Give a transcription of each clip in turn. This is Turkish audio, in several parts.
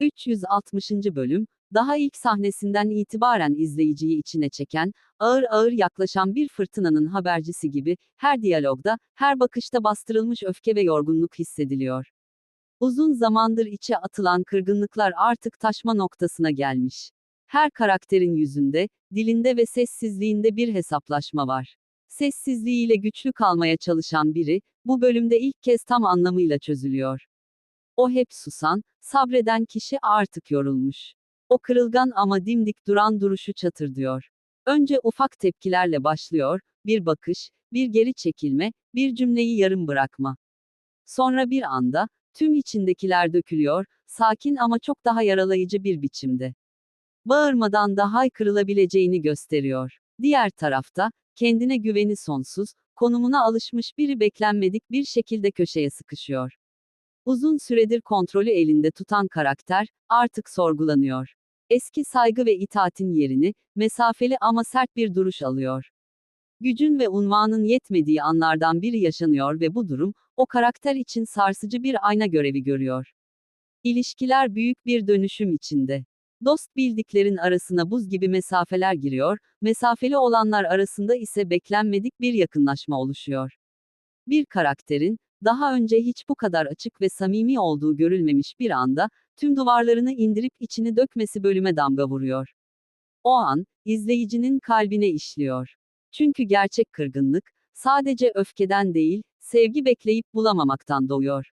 360. bölüm, daha ilk sahnesinden itibaren izleyiciyi içine çeken, ağır ağır yaklaşan bir fırtınanın habercisi gibi, her diyalogda, her bakışta bastırılmış öfke ve yorgunluk hissediliyor. Uzun zamandır içe atılan kırgınlıklar artık taşma noktasına gelmiş. Her karakterin yüzünde, dilinde ve sessizliğinde bir hesaplaşma var. Sessizliğiyle güçlü kalmaya çalışan biri, bu bölümde ilk kez tam anlamıyla çözülüyor. O hep susan, sabreden kişi artık yorulmuş. O kırılgan ama dimdik duran duruşu çatırdıyor. Önce ufak tepkilerle başlıyor, bir bakış, bir geri çekilme, bir cümleyi yarım bırakma. Sonra bir anda, tüm içindekiler dökülüyor, sakin ama çok daha yaralayıcı bir biçimde. Bağırmadan da haykırılabileceğini gösteriyor. Diğer tarafta, kendine güveni sonsuz, konumuna alışmış biri beklenmedik bir şekilde köşeye sıkışıyor. Uzun süredir kontrolü elinde tutan karakter, artık sorgulanıyor. Eski saygı ve itaatin yerini, mesafeli ama sert bir duruş alıyor. Gücün ve unvanın yetmediği anlardan biri yaşanıyor ve bu durum, o karakter için sarsıcı bir ayna görevi görüyor. İlişkiler büyük bir dönüşüm içinde. Dost bildiklerin arasına buz gibi mesafeler giriyor, mesafeli olanlar arasında ise beklenmedik bir yakınlaşma oluşuyor. Bir karakterin, daha önce hiç bu kadar açık ve samimi olduğu görülmemiş bir anda, tüm duvarlarını indirip içini dökmesi bölüme damga vuruyor. O an, izleyicinin kalbine işliyor. Çünkü gerçek kırgınlık, sadece öfkeden değil, sevgi bekleyip bulamamaktan doğuyor.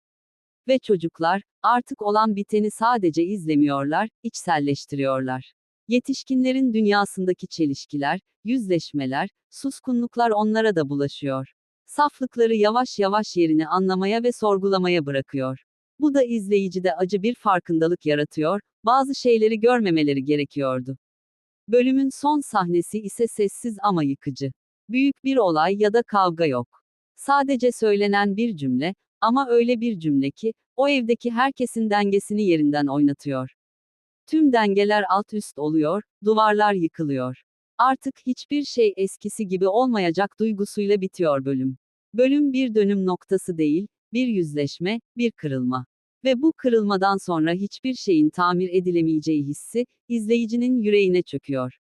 Ve çocuklar, artık olan biteni sadece izlemiyorlar, içselleştiriyorlar. Yetişkinlerin dünyasındaki çelişkiler, yüzleşmeler, suskunluklar onlara da bulaşıyor. Saflıkları yavaş yavaş yerini anlamaya ve sorgulamaya bırakıyor. Bu da izleyicide acı bir farkındalık yaratıyor, bazı şeyleri görmemeleri gerekiyordu. Bölümün son sahnesi ise sessiz ama yıkıcı. Büyük bir olay ya da kavga yok. Sadece söylenen bir cümle, ama öyle bir cümle ki, o evdeki herkesin dengesini yerinden oynatıyor. Tüm dengeler alt üst oluyor, duvarlar yıkılıyor. Artık hiçbir şey eskisi gibi olmayacak duygusuyla bitiyor bölüm. Bölüm bir dönüm noktası değil, bir yüzleşme, bir kırılma. Ve bu kırılmadan sonra hiçbir şeyin tamir edilemeyeceği hissi, izleyicinin yüreğine çöküyor.